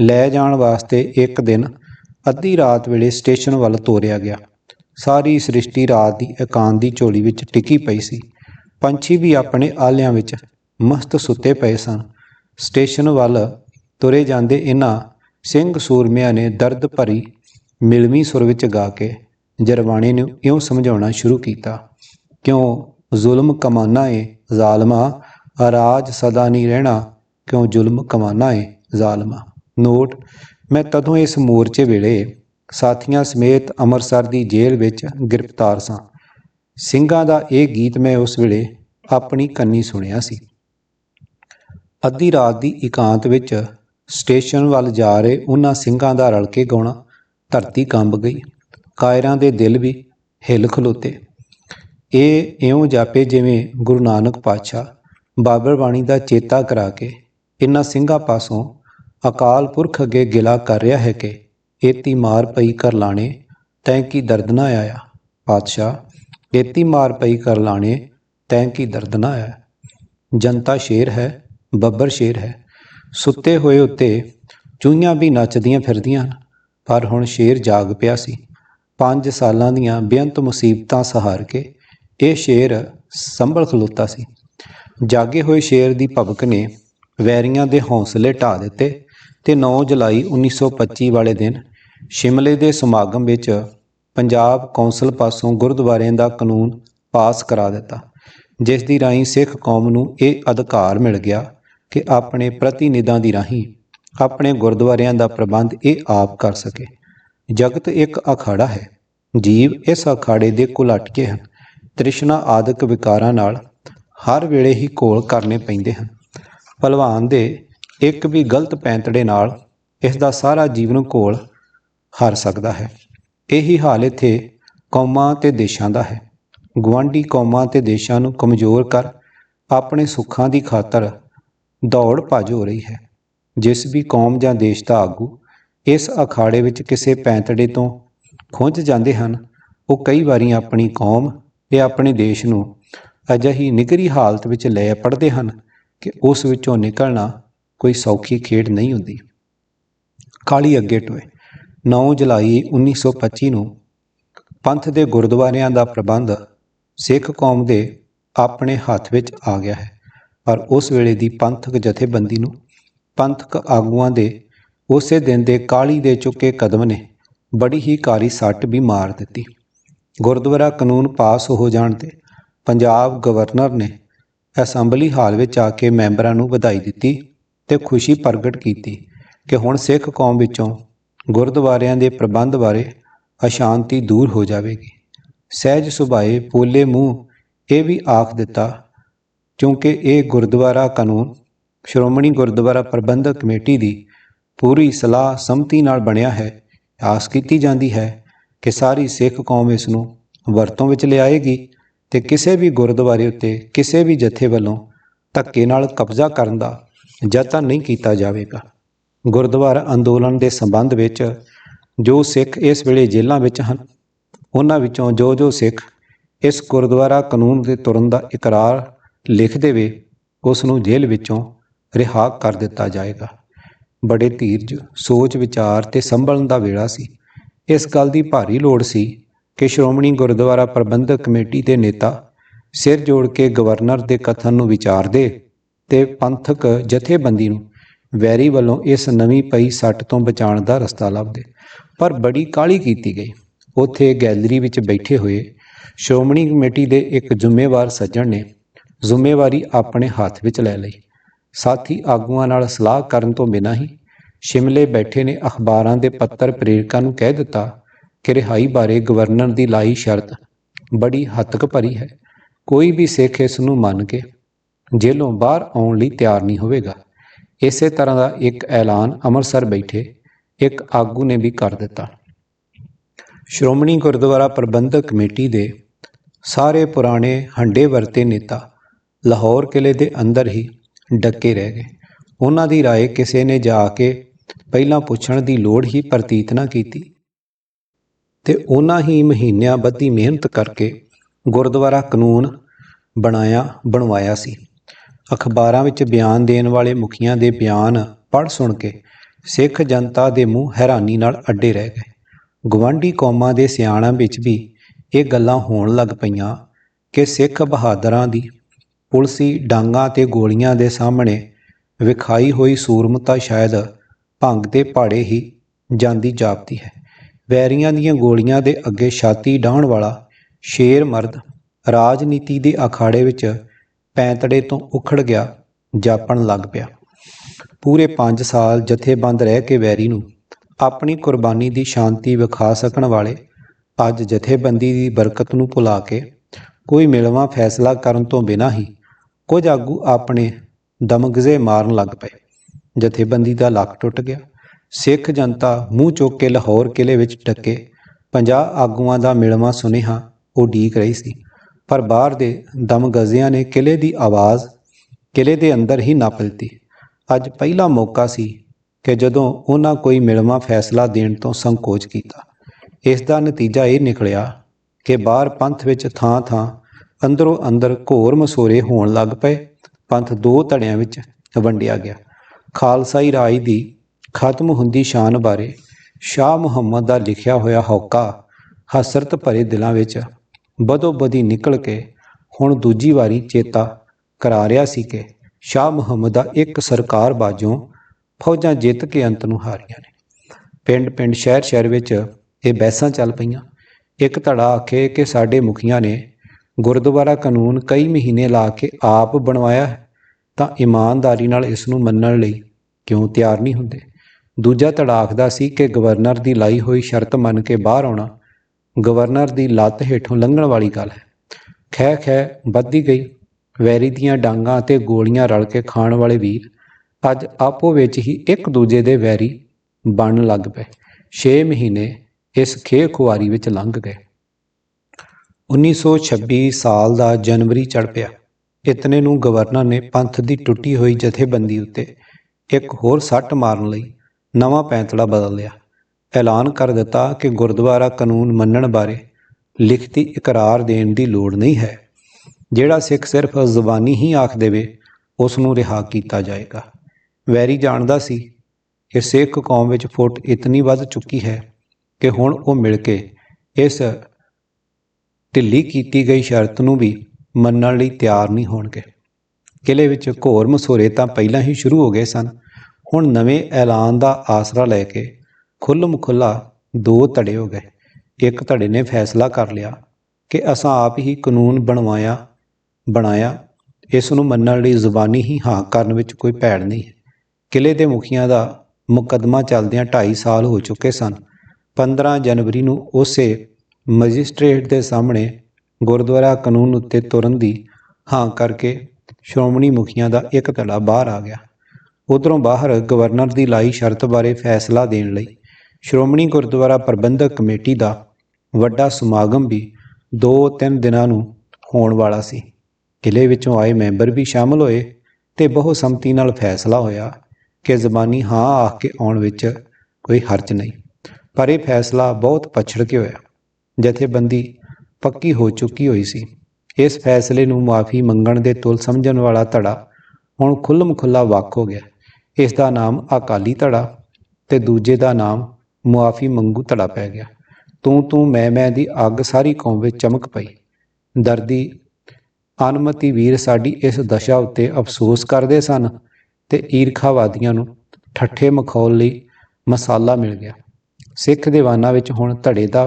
ਲੈ ਜਾਣ ਵਾਸਤੇ ਇੱਕ ਦਿਨ ਅੱਧੀ ਰਾਤ ਵੇਲੇ ਸਟੇਸ਼ਨ ਵੱਲ ਤੋਰਿਆ ਗਿਆ। ਸਾਰੀ ਸ੍ਰਿਸ਼ਟੀ ਰਾਤ ਦੀ ਇਕਾਂਤ ਦੀ ਝੋਲੀ ਵਿੱਚ ਟਿਕੀ ਪਈ ਸੀ। ਪੰਛੀ ਵੀ ਆਪਣੇ ਆਲਿਆਂ ਵਿੱਚ ਮਸਤ ਸੁੱਤੇ ਪਏ ਸਨ। ਸਟੇਸ਼ਨ ਵੱਲ ਤੁਰੇ ਜਾਂਦੇ ਇਹਨਾਂ ਸਿੰਘ ਸੂਰਮਿਆਂ ਨੇ ਦਰਦ ਭਰੀ ਮਿਲਵੀਂ ਸੁਰ ਵਿੱਚ ਗਾ ਕੇ ਜਰਵਾਣੇ ਨੂੰ ਇਉਂ ਸਮਝਾਉਣਾ ਸ਼ੁਰੂ ਕੀਤਾ, ਕਿਉਂ ਜ਼ੁਲਮ ਕਮਾਨਾ ਏ ਜ਼ਾਲਮਾ? ਰਾਜ ਸਦਾ ਨਹੀਂ ਰਹਿਣਾ, ਕਿਉਂ ਜ਼ੁਲਮ ਕਮਾਨਾ ਏ ਜ਼ਾਲਮਾ? ਨੋਟ, ਮੈਂ ਤਦੋਂ ਇਸ ਮੋਰਚੇ ਵੇਲੇ ਸਾਥੀਆਂ ਸਮੇਤ ਅੰਮ੍ਰਿਤਸਰ ਦੀ ਜੇਲ੍ਹ ਵਿੱਚ ਗ੍ਰਿਫਤਾਰ ਸਾਂ। ਸਿੰਘਾਂ ਦਾ ਇਹ ਗੀਤ ਮੈਂ ਉਸ ਵੇਲੇ ਆਪਣੀ ਕੰਨੀ ਸੁਣਿਆ ਸੀ। ਅੱਧੀ ਰਾਤ ਦੀ ਇਕਾਂਤ ਵਿੱਚ ਸਟੇਸ਼ਨ ਵੱਲ ਜਾ ਰਹੇ ਉਹਨਾਂ ਸਿੰਘਾਂ ਦਾ ਰਲ ਕੇ ਗਾਉਣਾ ਧਰਤੀ ਕੰਬ ਗਈ। ਕਾਇਰਾਂ ਦੇ ਦਿਲ ਵੀ ਹਿੱਲ ਖਲੋਤੇ। ਇਹ ਇਉਂ ਜਾਪੇ ਜਿਵੇਂ ਗੁਰੂ ਨਾਨਕ ਪਾਤਸ਼ਾਹ ਬਾਬਰ ਬਾਣੀ ਦਾ ਚੇਤਾ ਕਰਾ ਕੇ ਇਹਨਾਂ ਸਿੰਘਾਂ ਪਾਸੋਂ ਅਕਾਲ ਪੁਰਖ ਅੱਗੇ ਗਿਲਾ ਕਰ ਰਿਹਾ ਹੈ ਕਿ ਏਤੀ ਮਾਰ ਪਈ ਕਰ ਲਾਣੇ, ਤੈਂ ਕੀ ਦਰਦ ਨਾ ਆਇਆ? ਪਾਤਸ਼ਾਹ, ਏਤੀ ਮਾਰ ਪਈ ਕਰ ਲਾਣੇ, ਤੈਂ ਕੀ ਦਰਦ ਨਾ ਆਇਆ? ਜਨਤਾ ਸ਼ੇਰ ਹੈ, ਬੱਬਰ ਸ਼ੇਰ ਹੈ। ਸੁੱਤੇ ਹੋਏ ਉੱਤੇ ਚੂਹੀਆਂ ਵੀ ਨੱਚਦੀਆਂ ਫਿਰਦੀਆਂ ਹਨ, ਪਰ ਹੁਣ ਸ਼ੇਰ ਜਾਗ ਪਿਆ ਸੀ। ਪੰਜ ਸਾਲਾਂ ਦੀਆਂ ਬੇਅੰਤ ਮੁਸੀਬਤਾਂ ਸਹਾਰ ਕੇ ਇਹ ਸ਼ੇਰ ਸੰਭਲ ਖਲੋਤਾ ਸੀ। ਜਾਗੇ ਹੋਏ ਸ਼ੇਰ ਦੀ ਭਵਕ ਨੇ ਵੈਰੀਆਂ ਦੇ ਹੌਸਲੇ ਢਾ ਦਿੱਤੇ ਤੇ 9 ਜੁਲਾਈ 1925 ਵਾਲੇ ਦਿਨ ਸ਼ਿਮਲੇ ਦੇ ਸਮਾਗਮ ਵਿੱਚ ਪੰਜਾਬ ਕੌਂਸਲ ਪਾਸੋਂ ਗੁਰਦੁਆਰਿਆਂ ਦਾ ਕਾਨੂੰਨ ਪਾਸ ਕਰਾ ਦਿੱਤਾ, ਜਿਸ ਦੀ ਰਾਹੀਂ ਸਿੱਖ ਕੌਮ ਨੂੰ ਇਹ ਅਧਿਕਾਰ ਮਿਲ ਗਿਆ ਕਿ ਆਪਣੇ ਪ੍ਰਤੀਨਿਧਾਂ ਦੀ ਰਾਹੀਂ ਆਪਣੇ ਗੁਰਦੁਆਰਿਆਂ ਦਾ ਪ੍ਰਬੰਧ ਇਹ ਆਪ ਕਰ ਸਕੇ। ਜਗਤ ਇੱਕ ਅਖਾੜਾ ਹੈ। ਜੀਵ ਇਸ ਅਖਾੜੇ ਦੇ ਕੁਲਟਕੇ ਹਨ। ਤ੍ਰਿਸ਼ਨਾ ਆਦਿਕ ਵਿਕਾਰਾਂ ਨਾਲ ਹਰ ਵੇਲੇ ਹੀ ਘੋਲ ਕਰਨੇ ਪੈਂਦੇ ਹਨ। ਭਲਵਾਨ ਦੇ ਇੱਕ ਵੀ ਗਲਤ ਪੈਂਤੜੇ ਨਾਲ ਇਸ ਦਾ ਸਾਰਾ ਜੀਵਨ ਘੋਲ ਹਾਰ ਸਕਦਾ ਹੈ। ਇਹੀ ਹਾਲ ਇੱਥੇ ਕੌਮਾਂ ਤੇ ਦੇਸ਼ਾਂ ਦਾ ਹੈ। ਗਵਾਂਢੀ ਕੌਮਾਂ ਤੇ ਦੇਸ਼ਾਂ ਨੂੰ ਕਮਜ਼ੋਰ ਕਰ ਆਪਣੇ ਸੁੱਖਾਂ ਦੀ ਖਾਤਰ ਦੌੜ ਭੱਜ ਹੋ ਰਹੀ ਹੈ। ਜਿਸ ਵੀ ਕੌਮ ਜਾਂ ਦੇਸ਼ ਦਾ ਆਗੂ ਇਸ ਅਖਾੜੇ ਵਿੱਚ ਕਿਸੇ ਪੈਂਤੜੇ ਤੋਂ ਖੁੰਝ ਜਾਂਦੇ ਹਨ, ਉਹ ਕਈ ਵਾਰੀ ਆਪਣੀ ਕੌਮ ਤੇ ਆਪਣੇ ਦੇਸ਼ ਨੂੰ ਅਜਿਹੀ ਨਿਗਰੀ ਹਾਲਤ ਵਿੱਚ ਲੈ ਪੜਦੇ ਹਨ ਕਿ ਉਸ ਵਿੱਚੋਂ ਨਿਕਲਣਾ ਕੋਈ ਸੌਖੀ ਖੇਡ ਨਹੀਂ ਹੁੰਦੀ। ਕਾਲੀ ਅੱਗੇ ਟੋਏ। 9 ਜੁਲਾਈ 1925 ਨੂੰ ਪੰਥ ਦੇ ਗੁਰਦੁਆਰਿਆਂ ਦਾ ਪ੍ਰਬੰਧ ਸਿੱਖ ਕੌਮ ਦੇ ਆਪਣੇ ਹੱਥ ਵਿੱਚ ਆ ਗਿਆ ਹੈ। ਪਰ ਉਸ ਵੇਲੇ ਦੀ ਪੰਥਕ ਜਥੇਬੰਦੀ ਨੂੰ ਪੰਥਕ ਆਗੂਆਂ ਦੇ ਉਸੇ ਦਿਨ ਦੇ ਕਾਲੀ ਦੇ ਚੁੱਕੇ ਕਦਮ ਨੇ ਬੜੀ ਹੀ ਕਾਰੀ ਸੱਟ ਵੀ ਮਾਰ ਦਿੱਤੀ। ਗੁਰਦੁਆਰਾ ਕਾਨੂੰਨ ਪਾਸ ਹੋ ਜਾਣ ਤੇ ਪੰਜਾਬ ਗਵਰਨਰ ਨੇ ਅਸੈਂਬਲੀ ਹਾਲ ਵਿੱਚ ਆ ਕੇ ਮੈਂਬਰਾਂ ਨੂੰ ਵਧਾਈ ਦਿੱਤੀ ਤੇ ਖੁਸ਼ੀ ਪ੍ਰਗਟ ਕੀਤੀ ਕਿ ਹੁਣ ਸਿੱਖ ਕੌਮ ਵਿੱਚੋਂ ਗੁਰਦੁਆਰਿਆਂ ਦੇ ਪ੍ਰਬੰਧ ਬਾਰੇ ਅਸ਼ਾਂਤੀ ਦੂਰ ਹੋ ਜਾਵੇਗੀ। ਸਹਿਜ ਸੁਭਾਏ ਪੋਲੇ ਮੂੰਹ, ਇਹ ਵੀ ਆਖ ਦਿੱਤਾ ਕਿਉਂਕਿ ਇਹ ਗੁਰਦੁਆਰਾ ਕਾਨੂੰਨ, ਸ਼੍ਰੋਮਣੀ ਗੁਰਦੁਆਰਾ ਪ੍ਰਬੰਧਕ ਕਮੇਟੀ ਦੀ ਪੂਰੀ ਸਲਾਹ ਸੰਮਤੀ ਨਾਲ ਬਣਿਆ ਹੈ। ਆਸ ਕੀਤੀ ਜਾਂਦੀ ਹੈ ਕਿ ਸਾਰੀ ਸਿੱਖ ਕੌਮ ਇਸ ਨੂੰ ਵਰਤੋਂ ਵਿੱਚ ਲਿਆਏਗੀ ਤੇ ਕਿਸੇ ਵੀ ਗੁਰਦੁਆਰੇ ਉੱਤੇ ਕਿਸੇ ਵੀ ਜਥੇ ਵੱਲੋਂ ਧੱਕੇ ਨਾਲ ਕਬਜ਼ਾ ਕਰਨ ਦਾ ਯਤਨ ਨਹੀਂ ਕੀਤਾ ਜਾਵੇਗਾ। ਗੁਰਦੁਆਰਾ ਅੰਦੋਲਨ ਦੇ ਸੰਬੰਧ ਵਿੱਚ ਜੋ ਸਿੱਖ ਇਸ ਵੇਲੇ ਜੇਲ੍ਹਾਂ ਵਿੱਚ ਹਨ, ਉਹਨਾਂ ਵਿੱਚੋਂ ਜੋ ਜੋ ਸਿੱਖ ਇਸ ਗੁਰਦੁਆਰਾ ਕਾਨੂੰਨ ਦੇ ਤੁਰਨ ਦਾ ਇਕਰਾਰ ਲਿਖ ਦੇਵੇ, ਉਸ ਨੂੰ ਜੇਲ੍ਹ ਵਿੱਚੋਂ ਰਿਹਾ ਕਰ ਦਿੱਤਾ ਜਾਏਗਾ। ਬੜੇ ਧੀਰਜ, ਸੋਚ, ਵਿਚਾਰ ਤੇ ਸੰਭਲਣ ਦਾ ਵੇਲਾ ਸੀ। ਇਸ ਗੱਲ ਦੀ ਭਾਰੀ ਲੋੜ ਸੀ ਕਿ ਸ਼੍ਰੋਮਣੀ ਗੁਰਦੁਆਰਾ ਪ੍ਰਬੰਧਕ ਕਮੇਟੀ ਦੇ ਨੇਤਾ ਸਿਰ ਜੋੜ ਕੇ ਗਵਰਨਰ ਦੇ ਕਥਨ ਨੂੰ ਵਿਚਾਰਦੇ ਤੇ ਪੰਥਕ ਜਥੇਬੰਦੀ ਨੂੰ ਵੈਰੀ ਵੱਲੋਂ ਇਸ ਨਵੀਂ ਪਈ ਸੱਟ ਤੋਂ ਬਚਾਉਣ ਦਾ ਰਸਤਾ ਲੱਭਦੇ। ਪਰ ਬੜੀ ਕਾਹਲੀ ਕੀਤੀ ਗਈ। ਉੱਥੇ ਗੈਲਰੀ ਵਿੱਚ ਬੈਠੇ ਹੋਏ ਸ਼੍ਰੋਮਣੀ ਕਮੇਟੀ ਦੇ ਇੱਕ ਜ਼ਿੰਮੇਵਾਰ ਸੱਜਣ ਨੇ ਜ਼ਿੰਮੇਵਾਰੀ ਆਪਣੇ ਹੱਥ ਵਿੱਚ ਲੈ ਲਈ। ਸਾਥੀ ਆਗੂਆਂ ਨਾਲ ਸਲਾਹ ਕਰਨ ਤੋਂ ਬਿਨਾਂ ਹੀ ਸ਼ਿਮਲੇ ਬੈਠੇ ਨੇ ਅਖਬਾਰਾਂ ਦੇ ਪੱਤਰ ਪ੍ਰੇਰਕਾਂ ਨੂੰ ਕਹਿ ਦਿੱਤਾ ਕਿ ਰਿਹਾਈ ਬਾਰੇ ਗਵਰਨਰ ਦੀ ਲਾਈ ਸ਼ਰਤ ਬੜੀ ਹੱਤਕ ਭਰੀ ਹੈ। ਕੋਈ ਵੀ ਸਿੱਖ ਇਸ ਨੂੰ ਮੰਨ ਕੇ ਜੇਲੋਂ ਬਾਹਰ ਆਉਣ ਲਈ ਤਿਆਰ ਨਹੀਂ ਹੋਵੇਗਾ। ਇਸੇ ਤਰ੍ਹਾਂ ਦਾ ਇੱਕ ਐਲਾਨ ਅੰਮ੍ਰਿਤਸਰ ਬੈਠੇ ਇੱਕ ਆਗੂ ਨੇ ਵੀ ਕਰ ਦਿੱਤਾ। ਸ਼੍ਰੋਮਣੀ ਗੁਰਦੁਆਰਾ ਪ੍ਰਬੰਧਕ ਕਮੇਟੀ ਦੇ ਸਾਰੇ ਪੁਰਾਣੇ ਹੰਡੇ ਵਰਤੇ ਨੇਤਾ ਲਾਹੌਰ ਕਿਲੇ ਦੇ ਅੰਦਰ ਹੀ ਡੱਕੇ ਰਹਿ ਗਏ ਉਹਨਾਂ ਦੀ رائے ਕਿਸੇ ਨੇ ਜਾ ਕੇ ਪਹਿਲਾਂ ਪੁੱਛਣ ਦੀ ਲੋੜ ਹੀ ਪ੍ਰਤੀਤ ਨਾ ਕੀਤੀ ਤੇ ਉਹਨਾਂ ਹੀ ਮਹੀਨਿਆਂ ਬੱਧੀ ਮਿਹਨਤ ਕਰਕੇ ਗੁਰਦੁਆਰਾ ਕਾਨੂੰਨ ਬਣਾਇਆ ਬਣਵਾਇਆ ਸੀ ਅਖਬਾਰਾਂ ਵਿੱਚ ਬਿਆਨ ਦੇਣ ਵਾਲੇ ਮੁਖੀਆਂ ਦੇ ਬਿਆਨ ਪੜ੍ਹ ਸੁਣ ਕੇ ਸਿੱਖ ਜਨਤਾ ਦੇ ਮੂੰਹ ਹੈਰਾਨੀ ਨਾਲ ਅੱਡੇ ਰਹਿ ਗਏ ਗਵਾਂਢੀ ਕੌਮਾਂ ਦੇ ਸਿਆਣਾਂ ਵਿੱਚ ਵੀ ਇਹ ਗੱਲਾਂ ਹੋਣ ਲੱਗ ਪਈਆਂ ਕਿ ਸਿੱਖ ਬਹਾਦਰਾਂ ਦੀ ਪੁਲਸੀ ਡਾਂਗਾ ਤੇ ਗੋਲੀਆਂ ਦੇ ਸਾਹਮਣੇ ਵਿਖਾਈ ਹੋਈ ਸੂਰਮਤਾ ਸ਼ਾਇਦ ਭੰਗ ਦੇ ਪਹਾੜੇ ਹੀ ਜਾਂਦੀ ਜਾਪਦੀ ਹੈ। ਵੈਰੀਆਂ ਦੀਆਂ ਗੋਲੀਆਂ ਦੇ ਅੱਗੇ ਛਾਤੀ ਡਾਹਣ ਵਾਲਾ ਸ਼ੇਰ ਮਰਦ ਰਾਜਨੀਤੀ ਦੇ ਅਖਾੜੇ ਵਿੱਚ ਪੈਂਤੜੇ ਤੋਂ ਉਖੜ ਗਿਆ, ਜਾਪਣ ਲੱਗ ਪਿਆ। ਪੂਰੇ 5 ਸਾਲ ਜਥੇਬੰਦ ਰਹਿ ਕੇ ਵੈਰੀ ਨੂੰ ਆਪਣੀ ਕੁਰਬਾਨੀ ਦੀ ਸ਼ਾਂਤੀ ਵਿਖਾ ਸਕਣ ਵਾਲੇ ਅੱਜ ਜਥੇਬੰਦੀ ਦੀ ਬਰਕਤ ਨੂੰ ਭੁਲਾ ਕੇ ਕੋਈ ਮਿਲਵਾਂ ਫੈਸਲਾ ਕਰਨ ਤੋਂ ਬਿਨਾਂ ਹੀ ਕੁਝ ਆਗੂ ਆਪਣੇ ਦਮਗਜ਼ੇ ਮਾਰਨ ਲੱਗ ਪਏ। ਜਥੇਬੰਦੀ ਦਾ ਲੱਕ ਟੁੱਟ ਗਿਆ। ਸਿੱਖ ਜਨਤਾ ਮੂੰਹ ਚੁੱਕ ਕੇ ਲਾਹੌਰ ਕਿਲੇ ਵਿੱਚ ਡੱਕੇ। 50 ਆਗੂਆਂ ਦਾ ਮਿਲਵਾਂ ਸੁਨੇਹਾ ਉਹ ਉਡੀਕ ਰਹੀ ਸੀ। ਪਰ ਬਾਹਰ ਦੇ ਦਮਗਜ਼ਿਆਂ ਨੇ ਕਿਲੇ ਦੀ ਆਵਾਜ਼ ਕਿਲੇ ਦੇ ਅੰਦਰ ਹੀ ਨੱਪ ਦਿੱਤੀ। ਅੱਜ ਪਹਿਲਾ ਮੌਕਾ ਸੀ ਕਿ ਜਦੋਂ ਉਹਨਾਂ ਕੋਈ ਮਿਲਵਾਂ ਫੈਸਲਾ ਦੇਣ ਤੋਂ ਸੰਕੋਚ ਕੀਤਾ। ਇਸ ਦਾ ਨਤੀਜਾ ਇਹ ਨਿਕਲਿਆ ਕਿ ਬਾਹਰ ਪੰਥ ਵਿੱਚ ਥਾਂ-ਥਾਂ ਅੰਦਰੋਂ ਅੰਦਰ ਘੋਰ ਮਸੋਰੇ ਹੋਣ ਲੱਗ ਪਏ। ਪੰਥ ਦੋ ਧੜਿਆਂ ਵਿੱਚ ਵੰਡਿਆ ਗਿਆ। ਖਾਲਸਾਈ ਰਾਜ ਦੀ ਖਤਮ ਹੁੰਦੀ ਸ਼ਾਨ ਬਾਰੇ ਸ਼ਾਹ ਮੁਹੰਮਦ ਦਾ ਲਿਖਿਆ ਹੋਇਆ ਹੌਕਾ ਹਸਰਤ ਭਰੇ ਦਿਲਾਂ ਵਿੱਚ ਬਦੋ ਬਦੀ ਨਿਕਲ ਕੇ ਹੁਣ ਦੂਜੀ ਵਾਰੀ ਚੇਤਾ ਕਰਾ ਰਿਹਾ ਸੀ ਕਿ ਸ਼ਾਹ ਮੁਹੰਮਦ ਦਾ ਇੱਕ ਸਰਕਾਰ ਬਾਜੋਂ ਫੌਜਾਂ ਜਿੱਤ ਕੇ ਅੰਤ ਨੂੰ ਹਾਰੀਆਂ ਨੇ। ਪਿੰਡ ਪਿੰਡ ਸ਼ਹਿਰ ਸ਼ਹਿਰ ਵਿੱਚ ਇਹ ਬਹਿਸਾਂ ਚੱਲ ਪਈਆਂ। ਇੱਕ ਧੜਾ ਆਖੇ ਕਿ ਸਾਡੇ ਮੁਖੀਆਂ ਨੇ ਗੁਰਦੁਆਰਾ ਕਾਨੂੰਨ ਕਈ ਮਹੀਨੇ ਲਾ ਕੇ ਆਪ ਬਣਵਾਇਆ ਹੈ, ਤਾਂ ਇਮਾਨਦਾਰੀ ਨਾਲ ਇਸ ਨੂੰ ਮੰਨਣ ਲਈ ਕਿਉਂ ਤਿਆਰ ਨਹੀਂ ਹੁੰਦੇ? ਦੂਜਾ ਧੜਾ ਆਖਦਾ ਸੀ ਕਿ ਗਵਰਨਰ ਦੀ ਲਾਈ ਹੋਈ ਸ਼ਰਤ ਮੰਨ ਕੇ ਬਾਹਰ ਆਉਣਾ ਗਵਰਨਰ ਦੀ ਲੱਤ ਹੇਠੋਂ ਲੰਘਣ ਵਾਲੀ ਗੱਲ ਹੈ। ਖੈ ਖੈ ਵੱਧਦੀ ਗਈ। ਵੈਰੀ ਦੀਆਂ ਡਾਂਗਾਂ ਅਤੇ ਗੋਲੀਆਂ ਰਲ ਕੇ ਖਾਣ ਵਾਲੇ ਵੀਰ ਅੱਜ ਆਪੋ ਵਿੱਚ ਹੀ ਇੱਕ ਦੂਜੇ ਦੇ ਵੈਰੀ ਬਣਨ ਲੱਗ ਪਏ। 6 ਮਹੀਨੇ ਇਸ ਖੇ ਖੁਆਰੀ ਵਿੱਚ ਲੰਘ ਗਏ। 1926 ਸਾਲ ਦਾ ਜਨਵਰੀ ਚੜ ਪਿਆ। ਇਤਨੇ ਨੂੰ ਗਵਰਨਰ ਨੇ ਪੰਥ ਦੀ ਟੁੱਟੀ ਹੋਈ ਜਥੇਬੰਦੀ ਉੱਤੇ ਇੱਕ ਹੋਰ ਸੱਟ ਮਾਰਨ ਲਈ ਨਵਾਂ ਪੈਂਤੜਾ ਬਦਲ ਲਿਆ ਐਲਾਨ ਕਰ ਦਿੱਤਾ ਕਿ ਗੁਰਦੁਆਰਾ ਕਾਨੂੰਨ ਮੰਨਣ ਬਾਰੇ ਲਿਖਤੀ ਇਕਰਾਰ ਦੇਣ ਦੀ ਲੋੜ ਨਹੀਂ ਹੈ। ਜਿਹੜਾ ਸਿੱਖ ਸਿਰਫ ਜ਼ੁਬਾਨੀ ਹੀ ਆਖ ਦੇਵੇ ਉਸ ਨੂੰ ਰਿਹਾ ਕੀਤਾ ਜਾਏਗਾ। ਵੈਰੀ ਜਾਣਦਾ ਸੀ ਕਿ ਸਿੱਖ ਕੌਮ ਵਿੱਚ ਫੁੱਟ ਇਤਨੀ ਵੱਧ ਚੁੱਕੀ ਹੈ ਕਿ ਹੁਣ ਉਹ ਮਿਲ ਕੇ ਇਸ ਢਿੱਲੀ ਕੀਤੀ ਗਈ ਸ਼ਰਤ ਨੂੰ ਵੀ ਮੰਨਣ ਲਈ ਤਿਆਰ ਨਹੀਂ ਹੋਣਗੇ। ਕਿਲੇ ਵਿੱਚ ਘੋਰ ਮਸੂਰੇ ਤਾਂ ਪਹਿਲਾਂ ਹੀ ਸ਼ੁਰੂ ਹੋ ਗਏ ਸਨ। ਹੁਣ ਨਵੇਂ ਐਲਾਨ ਦਾ ਆਸਰਾ ਲੈ ਕੇ ਖੁੱਲ੍ਹ ਖੁੱਲਾ ਦੋ ਧੜੇ ਹੋ ਗਏ। ਇੱਕ ਧੜੇ ਨੇ ਫੈਸਲਾ ਕਰ ਲਿਆ ਕਿ ਅਸਾਂ ਆਪ ਹੀ ਕਾਨੂੰਨ ਬਣਵਾਇਆ, ਬਣਾਇਆ। ਇਸ ਨੂੰ ਮੰਨਣ ਲਈ ਜ਼ੁਬਾਨੀ ਹੀ ਹਾਂ ਕਰਨ ਵਿੱਚ ਕੋਈ ਭੈੜ ਨਹੀਂ ਹੈ। ਕਿਲੇ ਦੇ ਮੁਖੀਆਂ ਦਾ ਮੁਕੱਦਮਾ ਚੱਲਦਿਆਂ 2.5 ਸਾਲ ਹੋ ਚੁੱਕੇ ਸਨ। 15 ਜਨਵਰੀ ਨੂੰ ਉਸੇ ਮੈਜਿਸਟ੍ਰੇਟ ਦੇ ਸਾਹਮਣੇ ਗੁਰਦੁਆਰਾ ਕਾਨੂੰਨ ਉੱਤੇ ਤੁਰਨ ਦੀ ਹਾਂ ਕਰਕੇ ਸ਼੍ਰੋਮਣੀ ਮੁਖੀਆਂ ਦਾ ਇੱਕ ਧੜਾ ਬਾਹਰ ਆ ਗਿਆ। ਉਧਰੋਂ ਬਾਹਰ ਗਵਰਨਰ ਦੀ ਲਾਈ ਸ਼ਰਤ ਬਾਰੇ ਫੈਸਲਾ ਦੇਣ ਲਈ ਸ਼੍ਰੋਮਣੀ ਗੁਰਦੁਆਰਾ ਪ੍ਰਬੰਧਕ ਕਮੇਟੀ ਦਾ ਵੱਡਾ ਸਮਾਗਮ ਵੀ 2-3 ਦਿਨਾਂ ਨੂੰ ਹੋਣ ਵਾਲਾ ਸੀ। ਕਿਲੇ ਵਿੱਚੋਂ ਆਏ ਮੈਂਬਰ ਵੀ ਸ਼ਾਮਲ ਹੋਏ ਤੇ ਬਹੁ ਸੰਮਤੀ ਨਾਲ ਫੈਸਲਾ ਹੋਇਆ ਕਿ ਜ਼ਬਾਨੀ ਹਾਂ ਆਖ ਕੇ ਆਉਣ ਵਿੱਚ ਕੋਈ ਹਰਜ ਨਹੀਂ। ਪਰ ਇਹ ਫੈਸਲਾ ਬਹੁਤ ਪਛੜ ਕੇ ਹੋਇਆ। ਜਥੇਬੰਦੀ ਪੱਕੀ ਹੋ ਚੁੱਕੀ ਹੋਈ ਸੀ। ਇਸ ਫੈਸਲੇ ਨੂੰ ਮਾਫੀ ਮੰਗਣ ਦੇ ਤੁਲ ਸਮਝਣ ਵਾਲਾ ਧੜਾ ਹੁਣ ਖੁੱਲਮ ਖੁੱਲਾ ਵੱਖ ਹੋ ਗਿਆ। ਇਸ ਦਾ ਨਾਮ ਅਕਾਲੀ ਧੜਾ ਤੇ ਦੂਜੇ ਦਾ ਨਾਮ ਮੁਆਫੀ ਮੰਗੂ ਧੜਾ ਪੈ ਗਿਆ। ਤੂੰ ਤੂੰ ਮੈਂ ਮੈਂ ਦੀ ਅੱਗ ਸਾਰੀ ਕੌਮ ਵਿੱਚ ਚਮਕ ਪਈ। ਦਰਦੀ ਅਨਮਤੀ ਵੀਰ ਸਾਡੀ ਇਸ ਦਸ਼ਾ ਉੱਤੇ ਅਫਸੋਸ ਕਰਦੇ ਸਨ ਤੇ ਈਰਖਾਵਾਦੀਆਂ ਨੂੰ ਠੱਠੇ ਮਖੌਲ ਲਈ ਮਸਾਲਾ ਮਿਲ ਗਿਆ। ਸਿੱਖ ਦੀਵਾਨਾਂ ਵਿੱਚ ਹੁਣ ਧੜੇ ਦਾ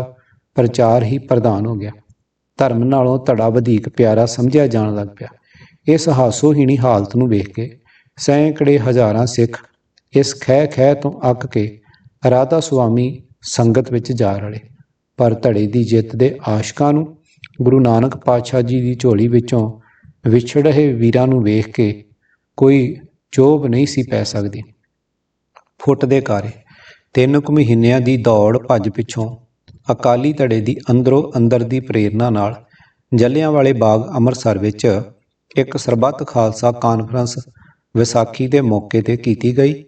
ਪ੍ਰਚਾਰ ਹੀ ਪ੍ਰਧਾਨ ਹੋ ਗਿਆ। ਧਰਮ ਨਾਲੋਂ ਧੜਾ ਵਧੇਕ ਪਿਆਰਾ ਸਮਝਿਆ ਜਾਣ ਲੱਗ ਪਿਆ। ਇਸ ਹਾਸੋਹੀਣੀ ਹਾਲਤ ਨੂੰ ਵੇਖ ਕੇ ਸੈਂਕੜੇ ਹਜ਼ਾਰਾਂ ਸਿੱਖ ਇਸ ਖਹਿ ਖਹਿ ਤੋਂ ਅੱਕ ਕੇ ਰਾਧਾ ਸੁਆਮੀ ਸੰਗਤ ਵਿੱਚ ਜਾ ਰਲੇ। ਪਰ ਧੜੇ ਦੀ ਜਿੱਤ ਦੇ ਆਸ਼ਕਾਂ ਨੂੰ ਗੁਰੂ ਨਾਨਕ ਪਾਤਸ਼ਾਹ ਜੀ ਦੀ ਝੋਲੀ ਵਿੱਚੋਂ ਵਿਛੜ ਰਹੇ ਵੀਰਾਂ ਨੂੰ ਵੇਖ ਕੇ ਕੋਈ ਚੋਭ ਨਹੀਂ ਸੀ ਪੈ ਸਕਦੀ। ਫੁੱਟ ਦੇ ਕਾਰੇ ਤਿੰਨ ਕੁ ਮਹੀਨਿਆਂ ਦੀ ਦੌੜ ਭੱਜ ਪਿੱਛੋਂ ਅਕਾਲੀ ਧੜੇ ਦੀ ਅੰਦਰੋਂ ਅੰਦਰ ਦੀ ਪ੍ਰੇਰਣਾ ਨਾਲ ਜਲਿਆਂਵਾਲੇ ਬਾਗ ਅੰਮ੍ਰਿਤਸਰ ਵਿੱਚ ਇੱਕ ਸਰਬੱਤ ਖਾਲਸਾ ਕਾਨਫਰੰਸ ਵਿਸਾਖੀ ਦੇ ਮੌਕੇ ਤੇ ਕੀਤੀ ਗਈ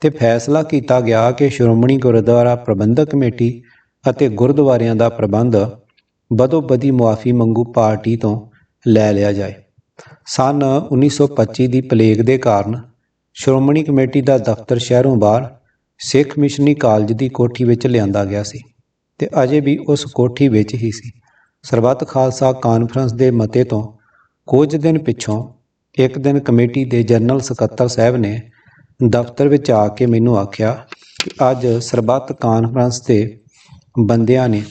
ਤੇ ਫੈਸਲਾ ਕੀਤਾ ਗਿਆ ਕਿ ਸ਼੍ਰੋਮਣੀ ਗੁਰਦੁਆਰਾ ਪ੍ਰਬੰਧਕ ਕਮੇਟੀ ਅਤੇ ਗੁਰਦੁਆਰਿਆਂ ਦਾ ਪ੍ਰਬੰਧ ਬਦੋ ਮੁਆਫੀ ਮੰਗੂ ਪਾਰਟੀ ਤੋਂ ਲੈ ਲਿਆ ਜਾਏ। ਸਨ 1925 ਦੀ ਪਲੇਗ ਦੇ ਕਾਰਨ ਸ਼੍ਰੋਮਣੀ ਕਮੇਟੀ ਦਾ ਦਫ਼ਤਰ ਸ਼ਹਿਰੋਂ ਬਾਹਰ ਸਿੱਖ ਮਿਸ਼ਨਰੀ ਕਾਲਜ ਦੀ ਕੋਠੀ ਵਿੱਚ ਲਿਆਂਦਾ ਗਿਆ ਸੀ। ਤੇ ਅਜੇ ਵੀ ਉਸ ਕੋਠੀ ਵਿੱਚ ਹੀ ਸੀ। ਸਰਬੱਤ ਖਾਲਸਾ ਕਾਨਫਰੰਸ ਦੇ ਮਤੇ ਤੋਂ ਕੁਝ ਦਿਨ ਪਿੱਛੋਂ ਇੱਕ ਦਿਨ ਕਮੇਟੀ ਦੇ ਜਨਰਲ ਸਕੱਤਰ ਸਾਹਿਬ ਨੇ ਦਫ਼ਤਰ ਵਿੱਚ ਆ ਕੇ ਮੈਨੂੰ ਆਖਿਆ ਕਿ ਅੱਜ ਸਰਬੱਤ ਕਾਨਫਰੰਸ ਦੇ ਬੰਦਿਆਂ ਨੇ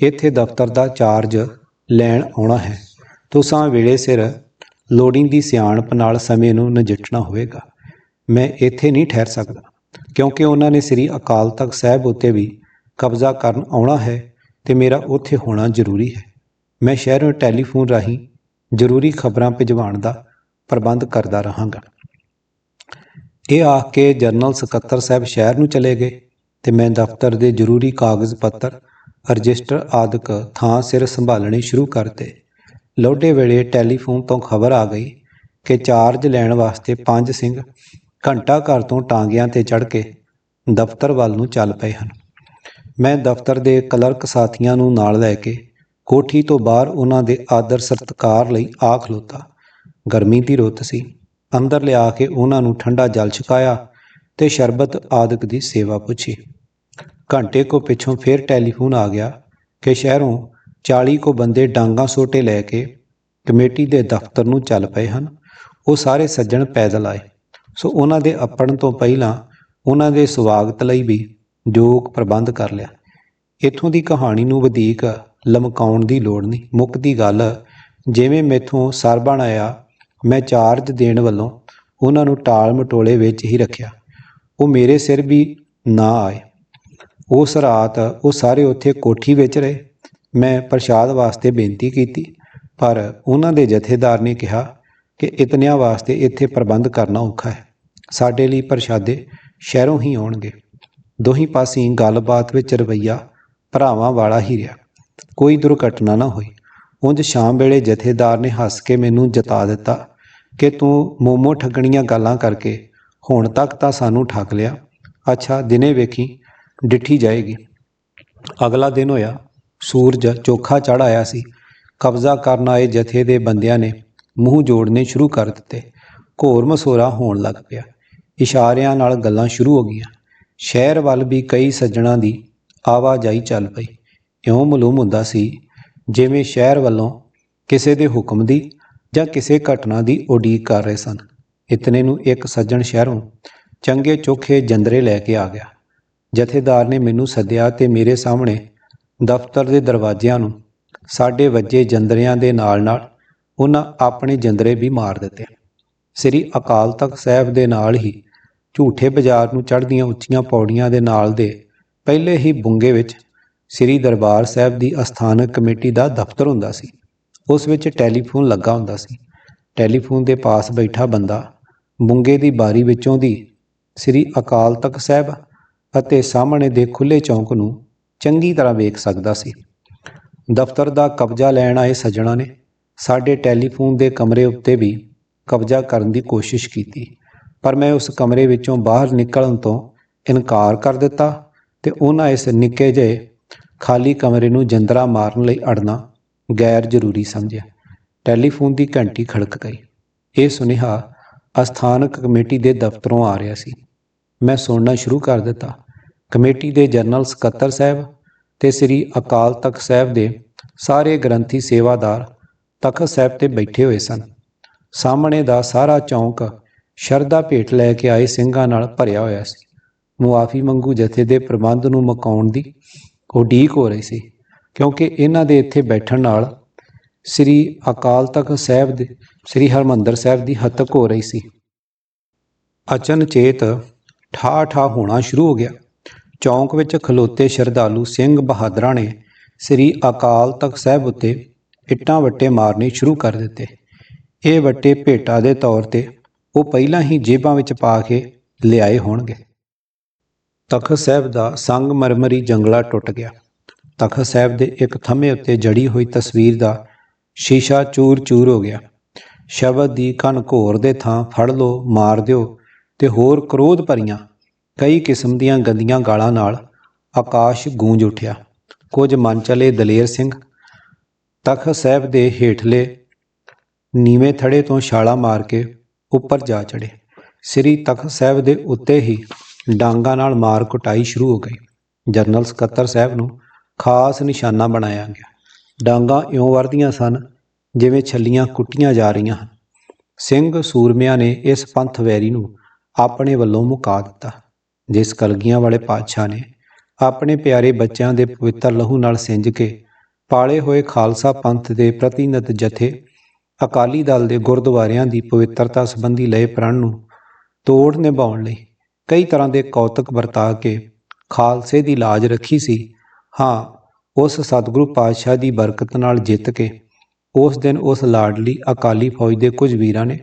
ਇੱਥੇ ਦਫ਼ਤਰ ਦਾ ਚਾਰਜ ਲੈਣ ਆਉਣਾ ਹੈ। ਤੁਸਾਂ ਵੇਲੇ ਸਿਰ ਲੋੜੀਂਦੀ ਸਿਆਣਪ ਨਾਲ ਸਮੇਂ ਨੂੰ ਨਜਿੱਠਣਾ ਹੋਵੇਗਾ। ਮੈਂ ਇੱਥੇ ਨਹੀਂ ਠਹਿਰ ਸਕਦਾ, ਕਿਉਂਕਿ ਉਹਨਾਂ ਨੇ ਸ੍ਰੀ ਅਕਾਲ ਤਖਤ ਸਾਹਿਬ ਉੱਤੇ ਵੀ ਕਬਜ਼ਾ ਕਰਨ ਆਉਣਾ ਹੈ ਤੇ ਮੇਰਾ ਉੱਥੇ ਹੋਣਾ ਜ਼ਰੂਰੀ ਹੈ। ਮੈਂ ਸ਼ਹਿਰੋਂ ਟੈਲੀਫੋਨ ਰਾਹੀਂ ਜ਼ਰੂਰੀ ਖਬਰਾਂ ਭਿਜਵਾਉਣ ਦਾ ਪ੍ਰਬੰਧ ਕਰਦਾ ਰਹਾਂਗਾ। ਇਹ ਆਖ ਕੇ ਜਨਰਲ ਸਕੱਤਰ ਸਾਹਿਬ ਸ਼ਹਿਰ ਨੂੰ ਚਲੇ ਗਏ ਤੇ ਮੈਂ ਦਫ਼ਤਰ ਦੇ ਜ਼ਰੂਰੀ ਕਾਗਜ਼ ਪੱਤਰ, ਰਜਿਸਟਰ ਆਦਿਕ ਥਾਂ ਸਿਰ ਸੰਭਾਲਣੇ ਸ਼ੁਰੂ ਕਰਤੇ। ਲੋਡੇ ਵੇਲੇ ਟੈਲੀਫੋਨ ਤੋਂ ਖਬਰ ਆ ਗਈ ਕਿ ਚਾਰਜ ਲੈਣ ਵਾਸਤੇ ਪੰਜ ਸਿੰਘ ਘੰਟਾ ਘਰ ਤੋਂ ਟਾਂਗਿਆਂ ਤੇ ਚੜ੍ਹ ਕੇ ਦਫ਼ਤਰ ਵੱਲ ਨੂੰ ਚੱਲ ਪਏ ਹਨ। ਮੈਂ ਦਫ਼ਤਰ ਦੇ ਕਲਰਕ ਸਾਥੀਆਂ ਨੂੰ ਨਾਲ ਲੈ ਕੇ ਕੋਠੀ ਤੋਂ ਬਾਹਰ ਉਹਨਾਂ ਦੇ ਆਦਰ ਸਤਿਕਾਰ ਲਈ ਆ ਖਲੋਤਾ ਗਰਮੀ ਦੀ ਰੁੱਤ ਸੀ। ਅੰਦਰ ਲਿਆ ਕੇ ਉਹਨਾਂ ਨੂੰ ਠੰਡਾ ਜਲ ਛਕਾਇਆ ਤੇ ਸ਼ਰਬਤ ਆਦਿਕ ਦੀ ਸੇਵਾ ਪੁੱਛੀ। ਘੰਟੇ ਕੋ ਪਿੱਛੋਂ ਫਿਰ ਟੈਲੀਫੋਨ ਆ ਗਿਆ ਕਿ ਸ਼ਹਿਰੋਂ 40 ਕੋ ਬੰਦੇ ਡਾਂਗਾ ਸੋਟੇ ਲੈ ਕੇ ਕਮੇਟੀ ਦੇ ਦਫ਼ਤਰ ਨੂੰ ਚੱਲ ਪਏ ਹਨ। ਉਹ ਸਾਰੇ ਸੱਜਣ ਪੈਦਲ ਆਏ। ਸੋ ਉਹਨਾਂ ਦੇ ਅੱਪਣ ਤੋਂ ਪਹਿਲਾਂ ਉਹਨਾਂ ਦੇ ਸਵਾਗਤ ਲਈ ਵੀ ਜੋਗ ਪ੍ਰਬੰਧ ਕਰ ਲਿਆ। ਇਥੋਂ ਦੀ ਕਹਾਣੀ ਨੂੰ ਵਧੇਕ ਲਮਕਾਉਣ ਦੀ ਲੋੜ ਨਹੀਂ। ਮੁੱਕਦੀ ਗੱਲ, ਜਿਵੇਂ ਮੈਥੋਂ ਸਰਬਣ ਆਇਆ, ਮੈਂ ਚਾਰਜ ਦੇਣ ਵੱਲੋਂ ਉਹਨਾਂ ਨੂੰ ਟਾਲ ਮਟੋਲੇ ਵਿੱਚ ਹੀ ਰੱਖਿਆ। ਉਹ ਮੇਰੇ ਸਿਰ ਵੀ ਨਾ ਆਏ। ਉਸ ਰਾਤ ਉਹ ਸਾਰੇ ਉੱਥੇ ਕੋਠੀ ਵਿੱਚ ਰਹੇ। ਮੈਂ ਪ੍ਰਸ਼ਾਦ ਵਾਸਤੇ ਬੇਨਤੀ ਕੀਤੀ, ਪਰ ਉਹਨਾਂ ਦੇ ਜਥੇਦਾਰ ਨੇ ਕਿਹਾ ਕਿ ਇਤਨਿਆਂ ਵਾਸਤੇ ਇੱਥੇ ਪ੍ਰਬੰਧ ਕਰਨਾ ਔਖਾ ਹੈ। ਸਾਡੇ ਲਈ ਪ੍ਰਸ਼ਾਦੇ ਸ਼ਹਿਰੋਂ ਹੀ ਆਉਣਗੇ। ਦੋਹੀਂ ਪਾਸੀਂ ਗੱਲਬਾਤ ਵਿੱਚ ਰਵਈਆ ਭਰਾਵਾਂ ਵਾਲਾ ਹੀ ਰਿਹਾ। ਕੋਈ ਦੁਰਘਟਨਾ ਨਾ ਹੋਈ। ਉਂਝ ਸ਼ਾਮ ਵੇਲੇ ਜਥੇਦਾਰ ਨੇ ਹੱਸ ਕੇ ਮੈਨੂੰ ਜਤਾ ਦਿੱਤਾ ਕਿ ਤੂੰ ਮੋਮੋ ਠੱਗਣੀਆਂ ਗੱਲਾਂ ਕਰਕੇ ਹੁਣ ਤੱਕ ਤਾਂ ਸਾਨੂੰ ਠੱਗ ਲਿਆ। ਅੱਛਾ, ਦਿਨੇ ਵੇਖੀ, ਡਿੱਠੀ ਜਾਏਗੀ। ਅਗਲਾ ਦਿਨ ਹੋਇਆ। ਸੂਰਜ ਚੋਖਾ ਚੜ ਆਇਆ ਸੀ। ਕਬਜ਼ਾ ਕਰਨ ਆਏ ਜਥੇ ਦੇ ਬੰਦਿਆਂ ਨੇ ਮੂੰਹ ਜੋੜਨੇ ਸ਼ੁਰੂ ਕਰ ਦਿੱਤੇ। ਘੋਰ ਮਸੋਰਾ ਹੋਣ ਲੱਗ ਪਿਆ। ਇਸ਼ਾਰਿਆਂ ਨਾਲ ਗੱਲਾਂ ਸ਼ੁਰੂ ਹੋ ਗਈਆਂ। ਸ਼ਹਿਰ ਵੱਲ ਵੀ ਕਈ ਸੱਜਣਾ ਦੀ ਆਵਾਜਾਈ ਚੱਲ ਪਈ। ਇਉਂ ਮਾਲੂਮ ਹੁੰਦਾ ਸੀ, ਜਿਵੇਂ ਸ਼ਹਿਰ ਵੱਲੋਂ ਕਿਸੇ ਦੇ ਹੁਕਮ ਦੀ ਜਾਂ ਕਿਸੇ ਘਟਨਾ ਦੀ ਉਡੀਕ ਕਰ ਰਹੇ ਸਨ। ਇਤਨੇ ਨੂੰ ਇੱਕ ਸੱਜਣ ਸ਼ਹਿਰੋਂ ਚੰਗੇ ਚੋਖੇ ਜੰਦਰੇ ਲੈ ਕੇ ਆ ਗਿਆ। ਜਥੇਦਾਰ ਨੇ ਮੈਨੂੰ ਸੱਦਿਆ ਤੇ ਮੇਰੇ ਸਾਹਮਣੇ ਦਫ਼ਤਰ ਦੇ ਦਰਵਾਜ਼ਿਆਂ ਨੂੰ ਸਾਡੇ ਵੱਜੇ ਜੰਦਰਿਆਂ ਦੇ ਨਾਲ-ਨਾਲ ਉਹਨਾਂ ਆਪਣੇ ਜੰਦਰੇ ਵੀ ਮਾਰ ਦਿੱਤੇ। ਸ੍ਰੀ ਅਕਾਲ ਤਖਤ ਸਾਹਿਬ ਦੇ ਨਾਲ ਹੀ ਝੂਠੇ ਬਾਜ਼ਾਰ ਨੂੰ ਚੜ੍ਹਦੀਆਂ ਉੱਚੀਆਂ ਪੌੜੀਆਂ ਦੇ ਨਾਲ ਦੇ ਪਹਿਲੇ ਹੀ ਬੁੰਗੇ ਵਿੱਚ ਸ੍ਰੀ ਦਰਬਾਰ ਸਾਹਿਬ ਦੀ ਅਸਥਾਨਕ ਕਮੇਟੀ ਦਾ ਦਫ਼ਤਰ ਹੁੰਦਾ ਸੀ। ਉਸ ਵਿੱਚ ਟੈਲੀਫੋਨ ਲੱਗਾ ਹੁੰਦਾ ਸੀ। ਟੈਲੀਫੋਨ ਦੇ ਪਾਸ ਬੈਠਾ ਬੰਦਾ ਬੁੰਗੇ ਦੀ ਬਾਰੀ ਵਿੱਚੋਂ ਦੀ ਸ੍ਰੀ ਅਕਾਲ ਤਖਤ ਸਾਹਿਬ ਅਤੇ ਸਾਹਮਣੇ ਦੇ ਖੁੱਲੇ ਚੌਂਕ ਨੂੰ ਚੰਗੀ ਤਰ੍ਹਾਂ ਵੇਖ ਸਕਦਾ ਸੀ। ਦਫ਼ਤਰ ਦਾ ਕਬਜ਼ਾ ਲੈਣ ਆਏ ਸੱਜਣਾ ਨੇ ਸਾਡੇ ਟੈਲੀਫੋਨ ਦੇ ਕਮਰੇ ਉੱਤੇ ਵੀ ਕਬਜ਼ਾ ਕਰਨ ਦੀ ਕੋਸ਼ਿਸ਼ ਕੀਤੀ। ਪਰ ਮੈਂ ਉਸ ਕਮਰੇ ਵਿੱਚੋਂ ਬਾਹਰ ਨਿਕਲਣ ਤੋਂ ਇਨਕਾਰ ਕਰ ਦਿੱਤਾ ਤੇ ਉਹਨਾਂ ਇਸ ਨਿੱਕੇ ਜਿਹੇ ਖਾਲੀ ਕਮਰੇ ਨੂੰ ਜੰਦਰਾ ਮਾਰਨ ਲਈ ਅੜਨਾ ਗੈਰ ਜ਼ਰੂਰੀ ਸਮਝਿਆ। ਟੈਲੀਫੋਨ ਦੀ ਘੰਟੀ ਖੜਕ ਗਈ। ਇਹ ਸੁਨੇਹਾ ਅਸਥਾਨਕ ਕਮੇਟੀ ਦੇ ਦਫ਼ਤਰੋਂ ਆ ਰਿਹਾ ਸੀ। ਮੈਂ ਸੁਣਨਾ ਸ਼ੁਰੂ ਕਰ ਦਿੱਤਾ। ਕਮੇਟੀ ਦੇ ਜਨਰਲ ਸਕੱਤਰ ਸਾਹਿਬ ਤੇ ਸ੍ਰੀ ਅਕਾਲ ਤਖਤ ਸਾਹਿਬ ਦੇ ਸਾਰੇ ਗ੍ਰੰਥੀ ਸੇਵਾਦਾਰ ਤਖਤ ਸਾਹਿਬ ਤੇ ਬੈਠੇ ਹੋਏ ਸਨ। ਸਾਹਮਣੇ ਦਾ ਸਾਰਾ ਚੌਂਕ ਸ਼ਰਧਾ ਭੇਟ ਲੈ ਕੇ ਆਏ ਸਿੰਘਾਂ ਨਾਲ ਭਰਿਆ ਹੋਇਆ ਸੀ। ਮੁਆਫੀ ਮੰਗੂ ਜਥੇ ਦੇ ਪ੍ਰਬੰਧ ਨੂੰ ਮਕਾਉਣ ਦੀ ਉਡੀਕ ਹੋ ਰਹੀ ਸੀ, ਕਿਉਂਕਿ ਇਹਨਾਂ ਦੇ ਇੱਥੇ ਬੈਠਣ ਨਾਲ ਸ੍ਰੀ ਅਕਾਲ ਤਖਤ ਸਾਹਿਬ ਦੇ, ਸ੍ਰੀ ਹਰਮੰਦਰ ਸਾਹਿਬ ਦੀ ਹੱਤਕ ਹੋ ਰਹੀ ਸੀ। ਅਚਨਚੇਤ ਠਾ ਠਾ ਹੋਣਾ ਸ਼ੁਰੂ ਹੋ ਗਿਆ। ਚੌਂਕ ਵਿੱਚ ਖਲੋਤੇ ਸ਼ਰਧਾਲੂ ਸਿੰਘ ਬਹਾਦਰਾਂ ਨੇ ਸ੍ਰੀ ਅਕਾਲ ਤਖਤ ਸਾਹਿਬ ਉੱਤੇ ਇੱਟਾਂ ਵੱਟੇ ਮਾਰਨੇ ਸ਼ੁਰੂ ਕਰ ਦਿੱਤੇ। ਇਹ ਵੱਟੇ ਭੇਟਾ ਦੇ ਤੌਰ ਤੇ ਉਹ ਪਹਿਲਾਂ ਹੀ ਜੇਬਾਂ ਵਿੱਚ ਪਾ ਕੇ ਲਿਆਏ ਹੋਣਗੇ। ਤਖਤ ਸਾਹਿਬ ਦਾ ਸੰਗ ਮਰਮਰੀ ਜੰਗਲਾ ਟੁੱਟ ਗਿਆ। ਤਖਤ ਸਾਹਿਬ ਦੇ ਇੱਕ ਥੰਮੇ ਉੱਤੇ ਜੜੀ ਹੋਈ ਤਸਵੀਰ ਦਾ ਸ਼ੀਸ਼ਾ ਚੂਰ-ਚੂਰ ਹੋ ਗਿਆ। ਸ਼ਬਦ ਦੀ ਕਨ ਘੋਰ ਦੇ ਥਾਂ ਫੜ ਲੋ ਮਾਰ ਦਿਓ ਤੇ ਹੋਰ ਕ੍ਰੋਧ ਭਰੀਆਂ ਕਈ ਕਿਸਮ ਦੀਆਂ ਗੰਦੀਆਂ ਗਾਲਾਂ ਨਾਲ ਆਕਾਸ਼ ਗੂੰਜ ਉੱਠਿਆ। ਕੁਝ ਮਨ ਚਲੇ ਦਲੇਰ ਸਿੰਘ, ਤਖਤ ਸਾਹਿਬ ਦੇ ਹੇਠਲੇ ਨੀਵੇਂ ਥੜੇ ਤੋਂ ਛਾਲਾ ਮਾਰ ਕੇ ਉੱਪਰ ਜਾ ਚੜੇ ਸ੍ਰੀ ਤਖਤ ਸਾਹਿਬ ਦੇ ਉੱਤੇ ਹੀ ਡਾਂਗਾ ਨਾਲ ਮਾਰ ਕੁਟਾਈ ਸ਼ੁਰੂ ਹੋ ਗਈ। ਜਨਰਲ ਸਕੱਤਰ ਸਾਹਿਬ ਨੂੰ ਖਾਸ ਨਿਸ਼ਾਨਾ ਬਣਾਇਆ ਗਿਆ। ਡਾਂਗਾ ਇਉਂ ਵਰਦੀਆਂ ਸਨ ਜਿਵੇਂ ਛੱਲੀਆਂ ਕੁੱਟੀਆਂ ਜਾ ਰਹੀਆਂ ਹਨ। ਸਿੰਘ ਸੂਰਮਿਆਂ ਨੇ ਇਸ ਪੰਥ ਵੈਰੀ ਨੂੰ ਆਪਣੇ ਵੱਲੋਂ ਮੁਕਾ ਦਿੱਤਾ, ਜਿਸ ਕਲਗੀਆਂ ਵਾਲੇ ਪਾਤਸ਼ਾਹ ਨੇ ਆਪਣੇ ਪਿਆਰੇ ਬੱਚਿਆਂ ਦੇ ਪਵਿੱਤਰ ਲਹੂ ਨਾਲ ਸਿੰਜ ਕੇ ਪਾਲੇ ਹੋਏ ਖਾਲਸਾ ਪੰਥ ਦੇ ਪ੍ਰਤੀਨਿਧ ਜਥੇ ਅਕਾਲੀ ਦਲ ਦੇ ਗੁਰਦੁਆਰਿਆਂ ਦੀ ਪਵਿੱਤਰਤਾ ਸੰਬੰਧੀ ਲਏ ਪ੍ਰਣ ਨੂੰ ਤੋੜ ਨਿਭਾਉਣ ਲਈ ਕਈ ਤਰ੍ਹਾਂ ਦੇ ਕੌਤਕ ਵਰਤਾ ਕੇ ਖਾਲਸੇ ਦੀ ਲਾਜ ਰੱਖੀ ਸੀ। ਹਾਂ, ਉਸ ਸਤਿਗੁਰੂ ਪਾਤਸ਼ਾਹ ਦੀ ਬਰਕਤ ਨਾਲ ਜਿੱਤ ਕੇ ਉਸ ਦਿਨ ਉਸ ਲਾਡਲੀ ਅਕਾਲੀ ਫੌਜ ਦੇ ਕੁਝ ਵੀਰਾਂ ਨੇ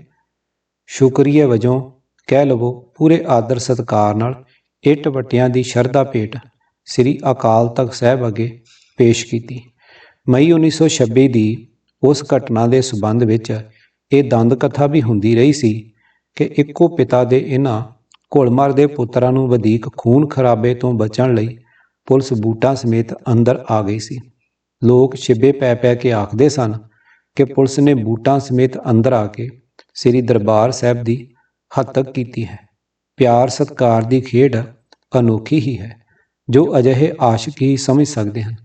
ਸ਼ੁਕਰੀਆ ਵਜੋਂ ਕਹਿ ਲਵੋ ਪੂਰੇ ਆਦਰ ਸਤਕਾਰ ਨਾਲ ਇੱਟ ਵੱਟਿਆਂ ਦੀ ਸ਼ਰਧਾ ਭੇਟ ਸ੍ਰੀ ਅਕਾਲ ਤਖਤ ਸਾਹਿਬ ਅੱਗੇ ਪੇਸ਼ ਕੀਤੀ। ਮਈ 1926 ਦੀ ਉਸ ਘਟਨਾ ਦੇ ਸਬੰਧ ਵਿੱਚ ਇਹ ਦੰਦ ਕਥਾ ਵੀ ਹੁੰਦੀ ਰਹੀ ਸੀ ਕਿ ਇੱਕੋ ਪਿਤਾ ਦੇ ਇਹਨਾਂ ਘੁਲਮਰ ਦੇ ਪੁੱਤਰਾਂ ਨੂੰ ਵਧੇਕ ਖੂਨ ਖਰਾਬੇ ਤੋਂ ਬਚਣ ਲਈ ਪੁਲਿਸ ਬੂਟਾਂ ਸਮੇਤ ਅੰਦਰ ਆ ਗਈ ਸੀ। ਲੋਕ ਛਿੱਬੇ ਪੈ ਪੈ ਕੇ ਆਖਦੇ ਸਨ ਕਿ ਪੁਲਿਸ ਨੇ ਬੂਟਾਂ ਸਮੇਤ ਅੰਦਰ ਆ ਕੇ ਸ੍ਰੀ ਦਰਬਾਰ ਸਾਹਿਬ ਦੀ ਹੱਤਕ ਕੀਤੀ ਹੈ। ਪਿਆਰ ਸਤਕਾਰ ਦੀ ਖੇਡ ਅਨੋਖੀ ਹੀ ਹੈ, ਜੋ ਅਜਿਹੇ ਆਸ਼ਿਕ ਹੀ ਸਮਝ ਸਕਦੇ ਹਨ।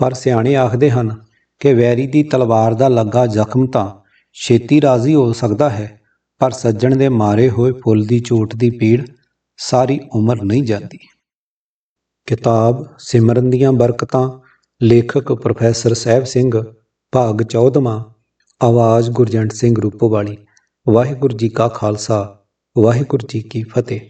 ਪਰ ਸਿਆਣੇ ਆਖਦੇ ਹਨ ਕਿ ਵੈਰੀ ਦੀ ਤਲਵਾਰ ਦਾ ਲੱਗਾ ਜ਼ਖਮ ਤਾਂ ਛੇਤੀ ਰਾਜ਼ੀ ਹੋ ਸਕਦਾ ਹੈ, ਪਰ ਸੱਜਣ ਦੇ ਮਾਰੇ ਹੋਏ ਫੁੱਲ ਦੀ ਚੋਟ ਦੀ ਪੀੜ ਸਾਰੀ ਉਮਰ ਨਹੀਂ ਜਾਂਦੀ। ਕਿਤਾਬ ਸਿਮਰਨ ਦੀਆਂ ਬਰਕਤਾਂ, ਲੇਖਕ ਪ੍ਰੋਫੈਸਰ ਸਹਿਬ ਸਿੰਘ, ਭਾਗ 14ਵਾਂ ਆਵਾਜ਼ ਗੁਰਜੰਟ ਸਿੰਘ ਰੂਪੋਵਾਲੀ, ਵਾਹਿਗੁਰੂ ਜੀ ਕਾ ਖਾਲਸਾ, ਵਾਹਿਗੁਰੂ ਜੀ ਕੀ ਫਤਿਹ।